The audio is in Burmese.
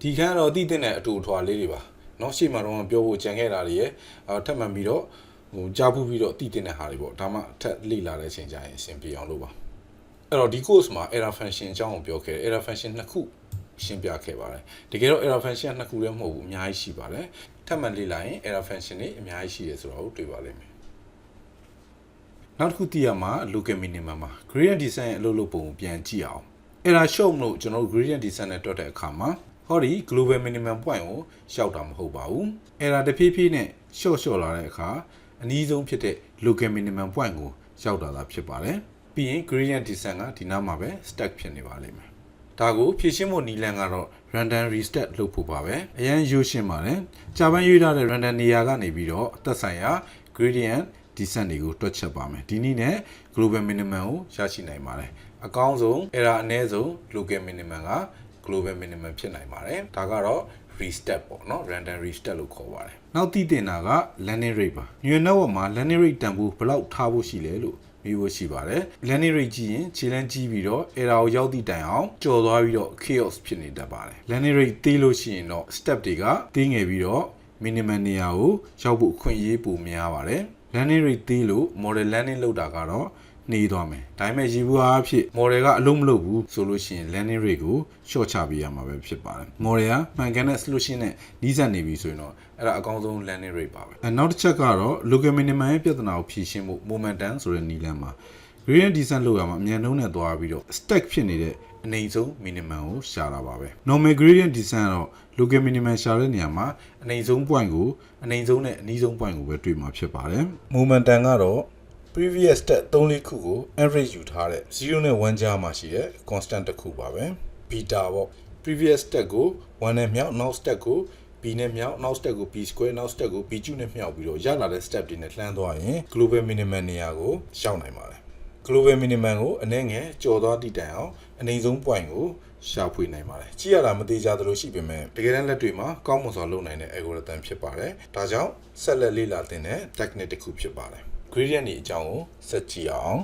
ဒီခန်းတော့တည်တဲ့အတူအထွာလေးတွေပါเนาะရှေ့မှာတော့ပြောဖို့ကြံခဲ့တာတွေရဲ့အာထပ်မှန်ပြီးတော့ဟိုကြားဖူးပြီးတော့တည်တဲ့ဟာတွေပေါ့ဒါမှထပ်လေ့လာတဲ့အချိန်ကျရင်အဆင်ပြေအောင်လုပ်ပါအဲ့တော့ဒီ course မှာ error function အကြောင်းကိုပြောခဲ့တယ် error function နှစ်ခုရှင်းပြခဲ့ပါတယ်တကယ်တော့ error function ကနှစ်ခုလည်းမဟုတ်ဘူးအများကြီးရှိပါတယ်ထပ်မှန်လေ့လာရင် error function တွေအများကြီးရှိတယ်ဆိုတော့တွေ့ပါလိမ့်မယ် နောက်တစ်ခုသိရမှာ local minimum မှာ gradient descent ရဲ့အလုပ်လုပ်ပုံကိုပြန်ကြည့်အောင်အဲ့ဒါ show မလို့ကျွန်တော်တို့ gradient descent နဲ့တွက်တဲ့အခါမှာ ဟောဒီ global minimum point ကိုရှောက်တာမဟုတ်ပါဘူးအဲ့ဒါတဖြည်းဖြည်းနဲ့ short short လာတဲ့အခါအနည်းဆုံးဖြစ်တဲ့ local minimum point ကိုရောက်တာသာဖြစ်ပါတယ်ပြီးရင် gradient descent ကဒီနားမှာပဲ stack ဖြစ်နေပါလိမ့်မယ်ဒါကိုဖြည့်ရှင်းဖို့နီလန်ကတော့ random reset လုပ်ဖို့ပါပဲအရင်ရိုးရှင်းပါတယ်ကြာပန်းရွေးထားတဲ့ random နေရာကနေပြီးတော့အသက်ဆိုင်ရာ gradient descent တွေကိုတွက်ချက်ပါမယ်ဒီနည်းနဲ့ global minimum ကိုရရှိနိုင်ပါတယ်အကောင်းဆုံး error အနည်းဆုံး local minimum က global minimum ဖြစ်နိုင်ပါတယ်ဒါကတော့ restep ပေါ့နော် random restep လို့ခေါ်ပါတယ်နောက်သိတင်တာက landing rate ပါ neural network မှာ landing rate တန်ဖိုးဘယ်လောက်ထားဖို့ရှိလဲလို့မေးဖို့ရှိပါတယ် landing rate ကြည့်ရင်ခြေလမ်းကြီးပြီးတော့ error ကိုရောက်သည့်တိုင်အောင်ကြော်သွားပြီးတော့ chaos ဖြစ်နေတတ်ပါတယ် landing rate သေးလို့ရှိရင်တော့ step တွေကသေးငယ်ပြီးတော့ minimum နေရာကိုရောက်ဖို့အခွင့်အရေးပိုများပါတယ် landing rate သေးလို့ model landing လောက်တာကတော့ နှေးသွားမယ်ဒါပေမဲ့ရေဘူးအားဖြင့် model ကအလုံးမလုပ်ဘူးဆိုလို့ရှိရင် landing rate ကို short ချပေးရမှာပဲဖြစ်ပါတယ် model ကမှန်ကန်တဲ့ solution နဲ့နီးစပ်နေပြီဆိုရင်တော့အဲ့ဒါအကောင်းဆုံး landing rate ပါပဲအဲနောက်တစ်ချက်ကတော့ local minimum ရဲ့ပြဿနာကိုဖြေရှင်းဖို့ momentum ဆိုတဲ့နည်းလမ်းမှာ gradient descent လောက်ရမှာအမြန်နှုန်းနဲ့သွားပြီးတော့ stack ဖြစ်နေတဲ့အနေဆုံး minimum ကိုရှာတာပါပဲ normal gradient descent ကတော့ local minimum ရှာတဲ့နေရာမှာအနေဆုံး point ကိုအနေဆုံးနဲ့အနည်းဆုံး point ကိုပဲတွေ့မှာဖြစ်ပါတယ် momentum ကတော့ previous step 3လေးခုကို average ယူထားတဲ့0နဲ့1ကြားမှာရှိတဲ့ constant တစ်ခုပါပဲ beta ပေါ့ previous step ကို1နဲ့မြောက်နောက် step ကို b နဲ့မြောက်နောက် step ကို b square နောက် step ကို b ကျုနဲ့မြောက်ပြီးတော့ရလာတဲ့ step တွေနဲ့လှမ်းသွားရင် global minimum နေရာကိုရှောက်နိုင်ပါတယ် global minimum ကိုအနည်းငယ်ကျော်သွားတည်တိုင်အောင်အနေဆုံး point ကိုရှာဖွေနိုင်ပါတယ်ကြည့်ရတာမသေးကြသလိုရှိပေမဲ့တကယ်တမ်းလက်တွေမှာကောင်းမွန်စွာလုပ်နိုင်တဲ့ algorithm ဖြစ်ပါတယ်ဒါကြောင့်ဆက်လက်လေ့လာသင်တဲ့ technique တစ်ခုဖြစ်ပါတယ် gradient တွေအကြောင်းကိုဆက်ကြည့်အောင်